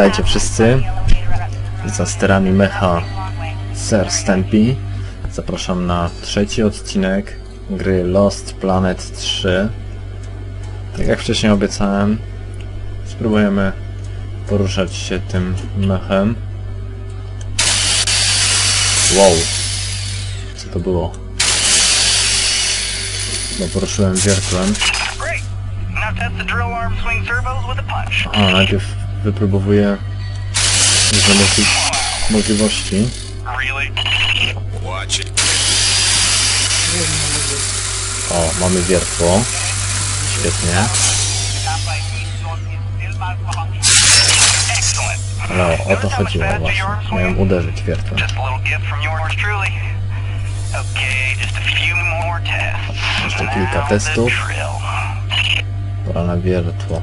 Witajcie wszyscy. Za sterami mecha Sir Stampy. Zapraszam na trzeci odcinek gry Lost Planet 3. Tak jak wcześniej obiecałem, spróbujemy poruszać się tym mechem. Wow. Co to było? No poruszyłem wiertłem. Aha, najpierw wypróbowuję różne możli możliwości. O, mamy wiertło. Świetnie. Ale o, to chodziło właśnie. Miałem uderzyć wiertłem. Jeszcze kilka testów. Pora na wiertło.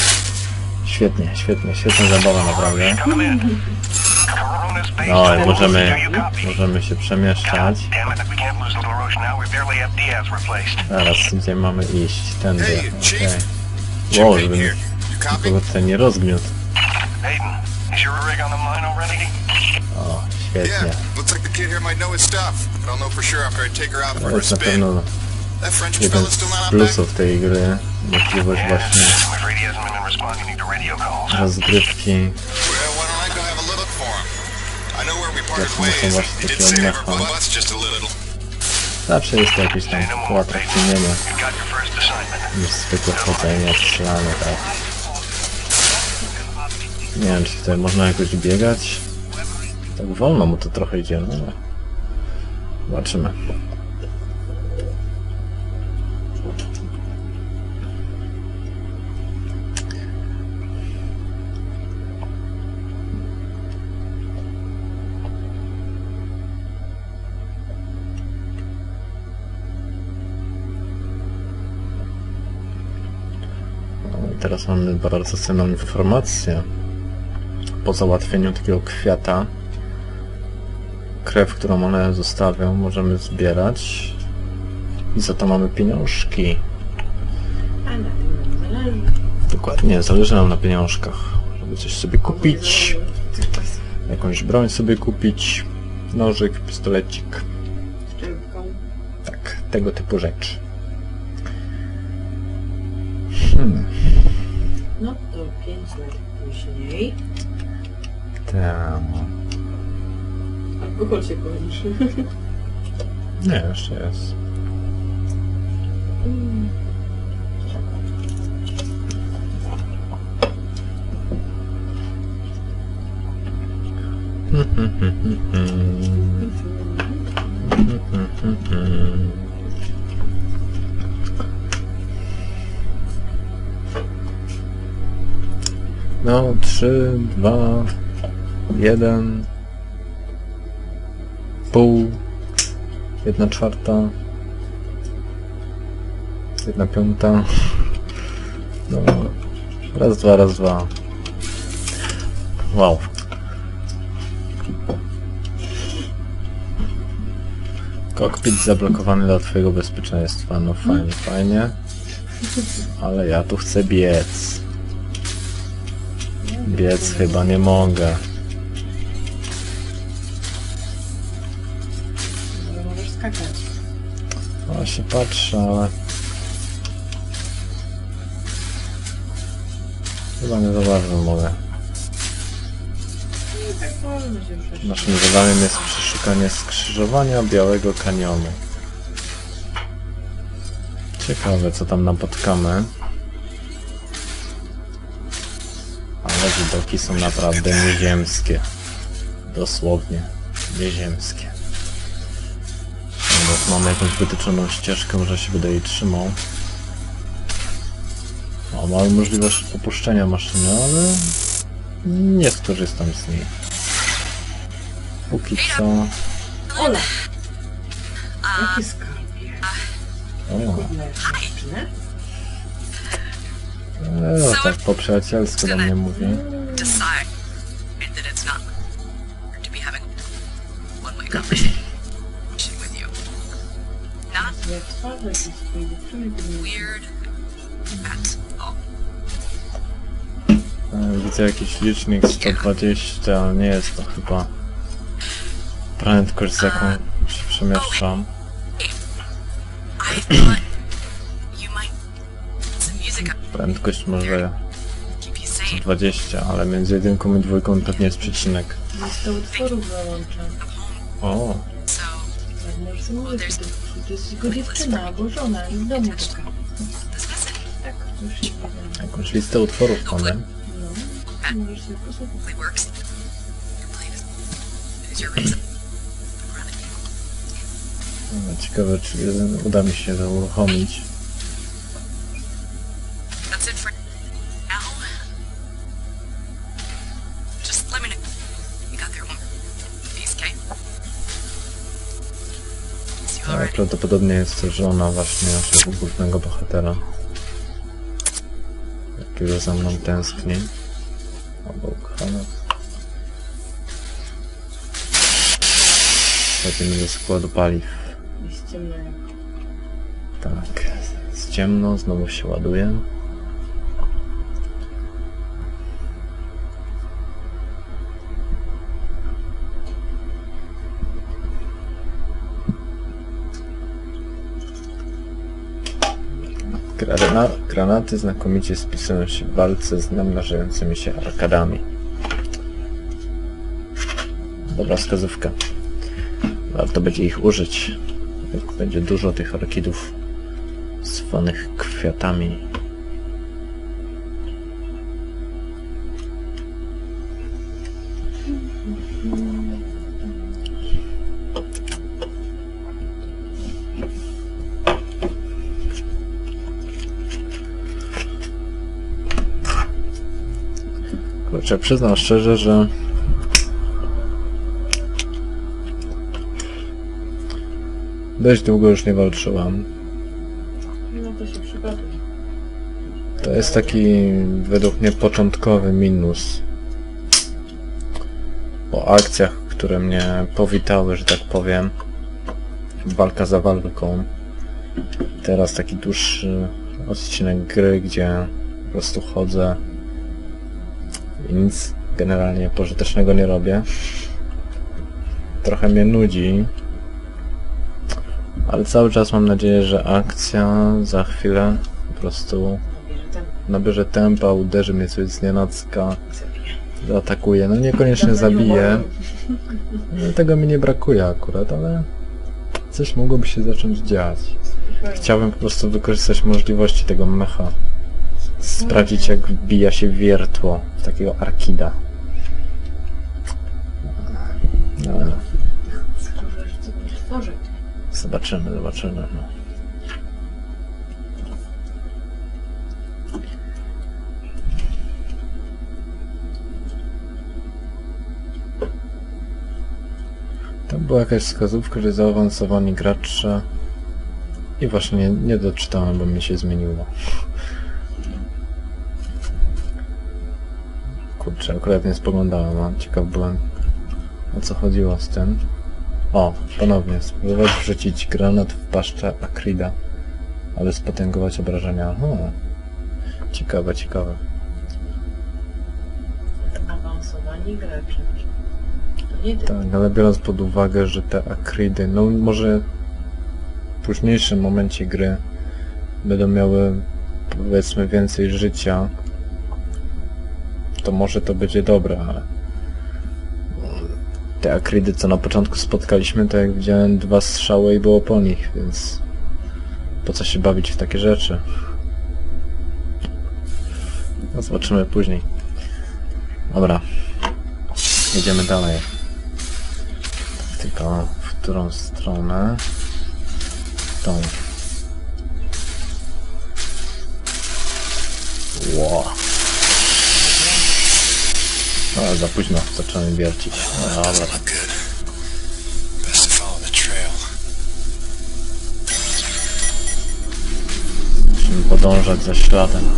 Świetnie, świetnie, świetna zabawa naprawdę. No i możemy, możemy się przemieszczać. Zaraz, gdzie mamy iść? Tędy, okej. Chief. Wow, żebym tutaj nie rozgniótł. O, świetnie. To jest na pewno jeden z plusów tej gry. Możliwość właśnie rozgrywki. Jakie są właśnie takie mecha. Zawsze jest to jakieś tam uatrakcyjnienie niż zwykłe chodzenie, strzelanie, tak. Nie wiem, czy tutaj można jakoś biegać. Tak wolno mu to trochę idzie, no ale... Zobaczymy. Teraz mamy bardzo cenną informację. Po załatwieniu takiego kwiata, krew, którą one zostawią, możemy zbierać. I za to mamy pieniążki. A na tym. Dokładnie, zależy nam na pieniążkach, żeby coś sobie kupić. Jakąś broń sobie kupić. Nożyk, pistolecik. Tak, tego typu rzeczy. Tam. Alkohol się kończy. Nie, jeszcze jest. Mm. No, trzy, dwa, jeden, pół, jedna czwarta, jedna piąta. No, raz, dwa, raz, dwa. Wow. Kokpit zablokowany dla twojego bezpieczeństwa. No fajnie, fajnie. Ale ja tu chcę biec. Biec chyba nie mogę. Właśnie patrzę, ale... Chyba nie za bardzo mogę. I tak się. Naszym zadaniem jest przeszukanie skrzyżowania Białego Kanionu. Ciekawe, co tam napotkamy. Ale widoki są naprawdę nieziemskie. Dosłownie nieziemskie. Mamy jakąś wytyczoną ścieżkę, może się jej trzymał. O, mamy możliwość opuszczenia maszyny, ale nie skorzystam z niej. Póki co... Ola! Jaki skarbie? O, Godne dziewczynę? e, tak po przyjacielsku do mnie mówi. decide that it's not to be having one-way conversation Widzę jakiś licznik 120, ale nie jest to chyba prędkość z jaką się przemieszczam. Music Prędkość może keep you sane. 20, ale między jedynką i dwójką pewnie jest przecinek. Lista utworów załącza. O, Że to, jest jego dziewczyna albo żona i domu. Tak, wiadomo. jakąś listę utworów mamy. No. No, Ciekawe, czy uda mi się to uruchomić. That's it for Ale already. prawdopodobnie jest to żona właśnie naszego głównego bohatera. Jakiego za mną tęskni. Albo ukochana. Wchodzimy do składu paliw. Jest ciemno Tak, jest ciemno, znowu się ładuje. Grana, granaty znakomicie spisują się w walce z namnażającymi się arkadami. Dobra wskazówka. Warto będzie ich użyć. Będzie dużo tych orkidów zwanych kwiatami. Kurczę, przyznam szczerze, że dość długo już nie walczyłam. No to się przygotuj. To jest taki według mnie początkowy minus. Po akcjach, które mnie powitały, że tak powiem. Walka za walką. Teraz taki dłuższy odcinek gry, gdzie po prostu chodzę i nic generalnie pożytecznego nie robię. Trochę mnie nudzi. Ale cały czas mam nadzieję, że akcja za chwilę po prostu Nabierze tempa, uderzy mnie coś z nienacka, zaatakuje. No niekoniecznie zabije, no, tego mi nie brakuje akurat, ale coś mogłoby się zacząć dziać. Chciałbym po prostu wykorzystać możliwości tego mecha. Sprawdzić jak wbija się wiertło w takiego arkida. No, co będzie tworzyć. zobaczymy, zobaczymy. No. Tam była jakaś wskazówka, że zaawansowani gracze i właśnie nie, nie doczytałem, bo mi się zmieniło. Kurczę, akurat nie spoglądałem, a ciekaw byłem o co chodziło z tym. O, ponownie, spróbować wrzucić granat w paszczę Akrida, aby spotęgować obrażenia. Aha. Ciekawe, ciekawe. Awansowani ty. Tak, ale biorąc pod uwagę, że te akrydy, no może w późniejszym momencie gry będą miały powiedzmy więcej życia, to może to będzie dobre, ale te akrydy, co na początku spotkaliśmy, to jak widziałem dwa strzały i było po nich, więc po co się bawić w takie rzeczy? No zobaczymy później. Dobra, jedziemy dalej. Tylko w którą stronę? Tą. Ło. A, za późno zacząłem wiercić. No dobra. Doesn't look good. Best to follow the trail. Musimy podążać za śladem.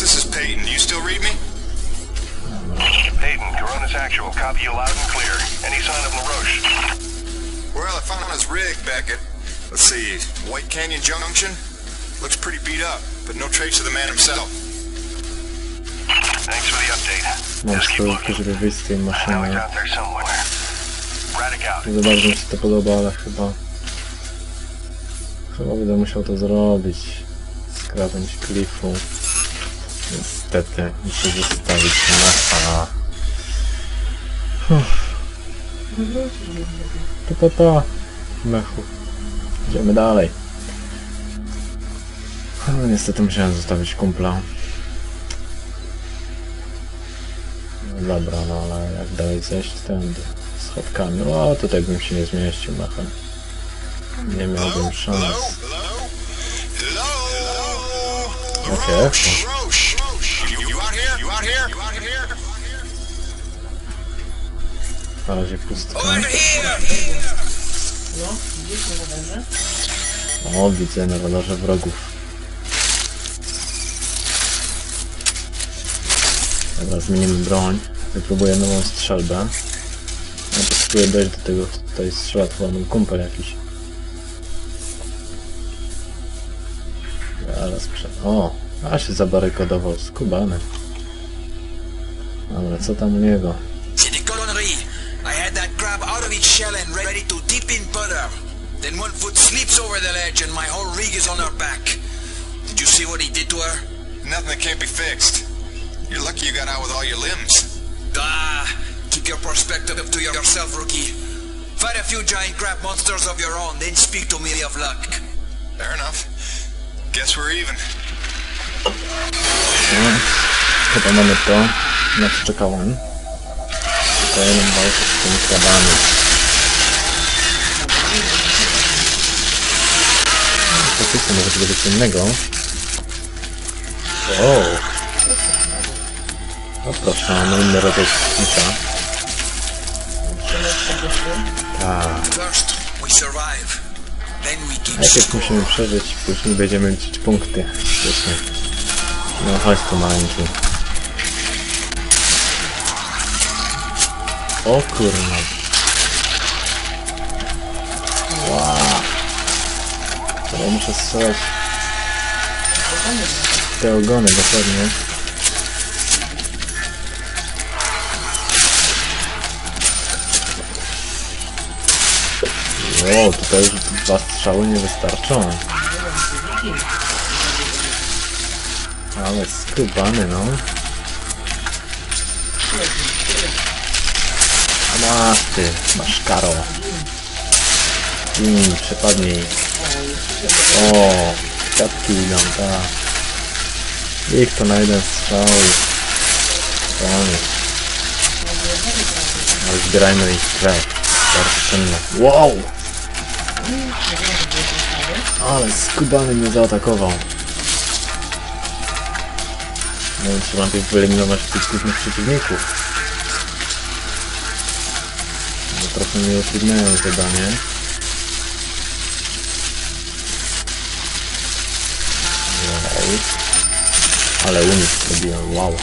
This is Peyton. Do you still read me? Peyton, Corona's Actual, copy you loud and clear. Any sign of LaRoche? Well, I found his rig back at, let's see, White Canyon Junction. Looks pretty beat up, but no trace of the man himself. Thanks for the update. Spróbówkę, looking. żeby wyjść z tej maszyny. out there somewhere. Radek out. Nie za bardzo mi się to podoba, ale chyba... Chyba będę musiał to zrobić. Skradać klifu. Niestety, muszę zostawić mecha. Pa, pa, pa. Mechu. Idziemy dalej. No, niestety musiałem zostawić kumpla. No dobra, no ale jak dalej zejść tędy? Schodkami. O, tutaj bym się nie zmieścił mechem. Nie miałbym szans. Here? Na razie pustka. No, na widzę na radarze wrogów. Dobra, zmienimy broń. Wypróbuję nową strzelbę. Ja to spróbuję dojść do tego, tutaj strzela chyba mój kumpel jakiś. Zaraz prze... O! A się zabarykodował, skubany. Dobra, co tam u niego? See the colonry. I had that crab out of its shell and ready to dip in butter. Then one foot slips over the ledge and my whole rig is on her back. Did you see what he did to her? Nothing that can't be fixed. You're lucky you got out with all your limbs. Ah, keep your perspective to yourself, rookie. Fight a few giant crab monsters of your own, then speak to me of luck. Fair enough. Guess we're even. No, chyba mamy to, na co czekałem. Kolejną walkę z tymi krabami. Faktycznie może coś innego. O! No proszę, mamy inny rodzaj misia. Tak. Keep Najpierw musimy przeżyć, później będziemy liczyć punkty. Świetnie. No chodź tu maleńki. O kurna. Wow. Teraz muszę strzelać te ogony dokładnie. Wow, tutaj już dwa strzały nie wystarczą. Ale skubany, no. A masz ty, masz karo. Mm, przepadnij. O, kwiatki idą, tak. Ich to na jeden strzał koniec. Ale zbierajmy ich krew. Wow! Ale skubany mnie zaatakował. No i trzeba najpierw wyeliminować tych głównych przeciwników. No trochę mnie utrudniają zadanie. Wow. Ale unik zrobiłem, wow.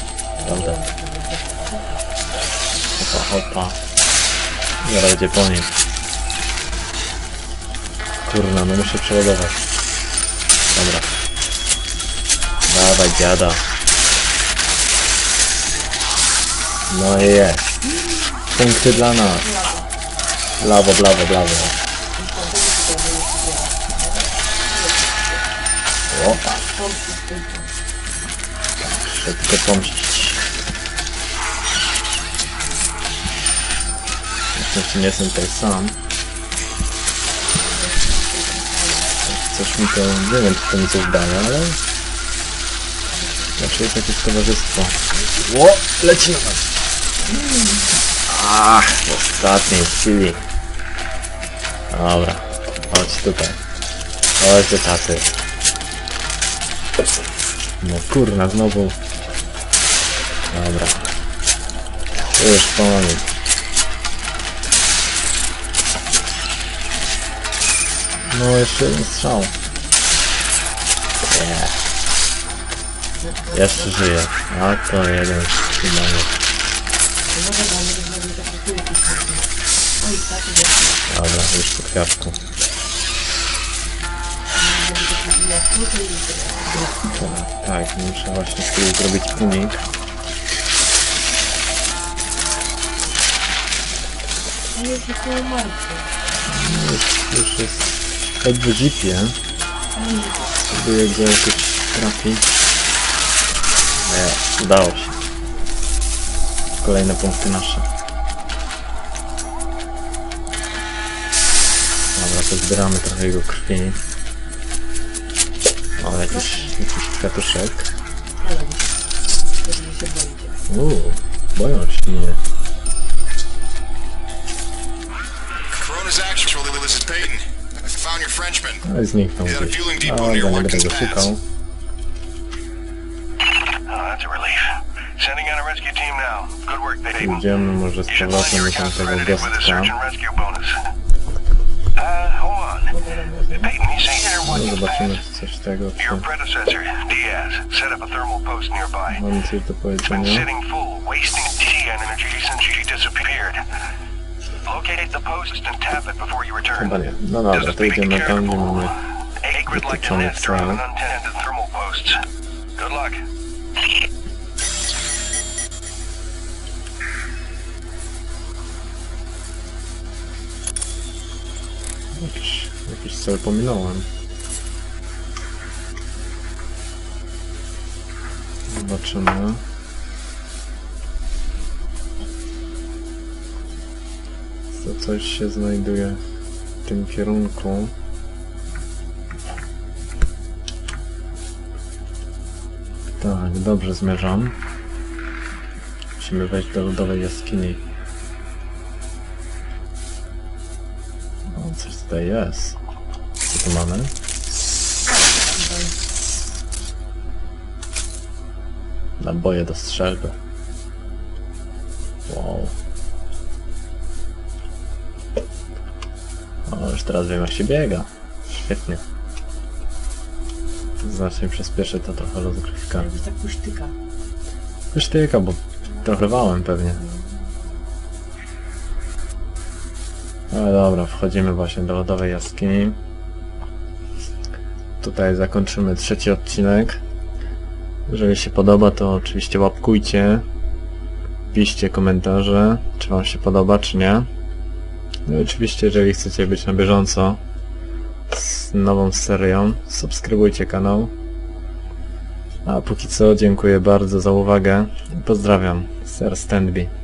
Prawda. Hopa, hopa. Zaraz będzie po nim. Kurna, no muszę przeładować. Dobra. Dawaj dziada. No i jest. Punkty dla nas. Brawo, brawo, brawo. Opa. Szybko pomścić. Oczywiście nie jestem tutaj sam. Coś mi to, nie wiem czy to mi coś daje, ale... Znaczy jest jakieś towarzystwo. Ło! Leci na nas! Ach, w ostatniej chwili. Dobra, chodź tutaj. Chodź do taty. No kurna, znowu. Dobra. Już pomogę. No jeszcze jeden strzał. Nie. Jeszcze żyje. A to jeden chyba nie. Oj, jest. Dobra, już po kwiatku. Tak, muszę właśnie sobie zrobić unik. Już, już jest ledwo zipie. Spróbuję go jakoś trafić. Nie, udało się. Kolejne punkty nasze. Dobra, to zbieramy trochę jego krwi. O, jakiś, jakiś kwiatuszek. Uuu, boją się mnie. Found your Frenchman. Ale zniknął Yeah, the gdzieś. fueling A, depot dobra, near będę Watkins go Pass. szukał. Oh, ah, that's a relief. Sending out a rescue team now. Good work, Peyton. Pójdziemy może z You should line powrotem your do accounts tamtego credited with a gostka. search and rescue bonus. Uh, hold on. Peyton, you say here No Watkins zobaczymy Pass? czy coś tego, Your czy predecessor, Diaz, set up a thermal post nearby. mam coś do It's been powiedzenia. sitting full, wasting Locate the post and tap it before you return. Chyba nie. No dobra, to idziemy tam, gdzie mamy Acrid like the wytyczony nest around cel. untended thermal posts. Good luck. Jakiś, jakiś cel pominąłem. Zobaczymy. Co coś się znajduje w tym kierunku. Tak, dobrze zmierzam. Musimy wejść do lodowej jaskini. O, coś tutaj jest. Co tu mamy? Naboje do strzelby. Teraz wiem jak się biega. Świetnie. Znacznie przyspieszy to trochę rozgrywka. Jakbyś tak pusztyka. Już tyka, bo trochę wałem pewnie. No dobra, wchodzimy właśnie do lodowej jaskini. Tutaj zakończymy trzeci odcinek. Jeżeli się podoba, to oczywiście łapkujcie. Piszcie komentarze, czy wam się podoba, czy nie. No i oczywiście, jeżeli chcecie być na bieżąco z nową serią, subskrybujcie kanał. A póki co dziękuję bardzo za uwagę. Pozdrawiam, Sir Standby.